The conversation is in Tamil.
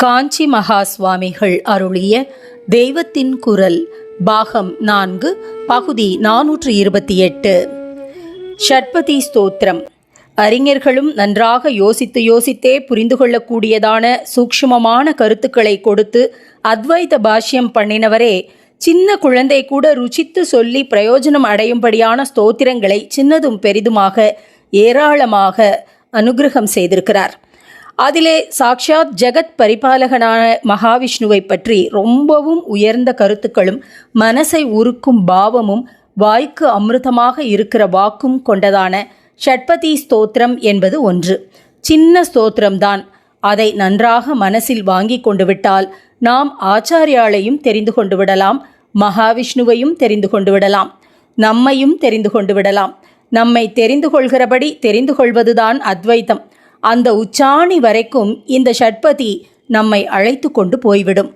காஞ்சி மகா சுவாமிகள் அருளிய தெய்வத்தின் குரல் பாகம் நான்கு பகுதி நானூற்று இருபத்தி எட்டு. ஷட்பதி ஸ்தோத்திரம். அறிஞர்களும் நன்றாக யோசித்து யோசித்தே புரிந்து கொள்ளக்கூடியதான சூக்ஷ்மமான கருத்துக்களை கொடுத்து அத்வைத பாஷ்யம் பண்ணினவரே சின்ன குழந்தை கூட ருச்சித்து சொல்லி பிரயோஜனம் அடையும்படியான ஸ்தோத்திரங்களை சின்னதும் பெரிதுமாக ஏராளமாக அனுகிரகம் செய்திருக்கிறார். அதிலே சாக்ஷாத் ஜெகத் பரிபாலகனான மகாவிஷ்ணுவை பற்றி ரொம்பவும் உயர்ந்த கருத்துக்களும் மனசை உருக்கும் பாவமும் வாய்க்கு அமிர்தமாக இருக்கிற வாக்கும் கொண்டதான ஷட்பதி ஸ்தோத்திரம் என்பது ஒன்று. சின்ன ஸ்தோத்திரம்தான். அதை நன்றாக மனசில் வாங்கி கொண்டு விட்டால் நாம் ஆச்சாரியாளையும் தெரிந்து கொண்டு விடலாம் மகாவிஷ்ணுவையும் தெரிந்து கொண்டு விடலாம் நம்மையும் தெரிந்து கொண்டு விடலாம். நம்மை தெரிந்து கொள்கிறபடி தெரிந்து கொள்வதுதான் அத்வைத்தம். அந்த உச்சாணி வரைக்கும் இந்த ஷட்பதி நம்மை அழைத்து கொண்டு போய்விடும்.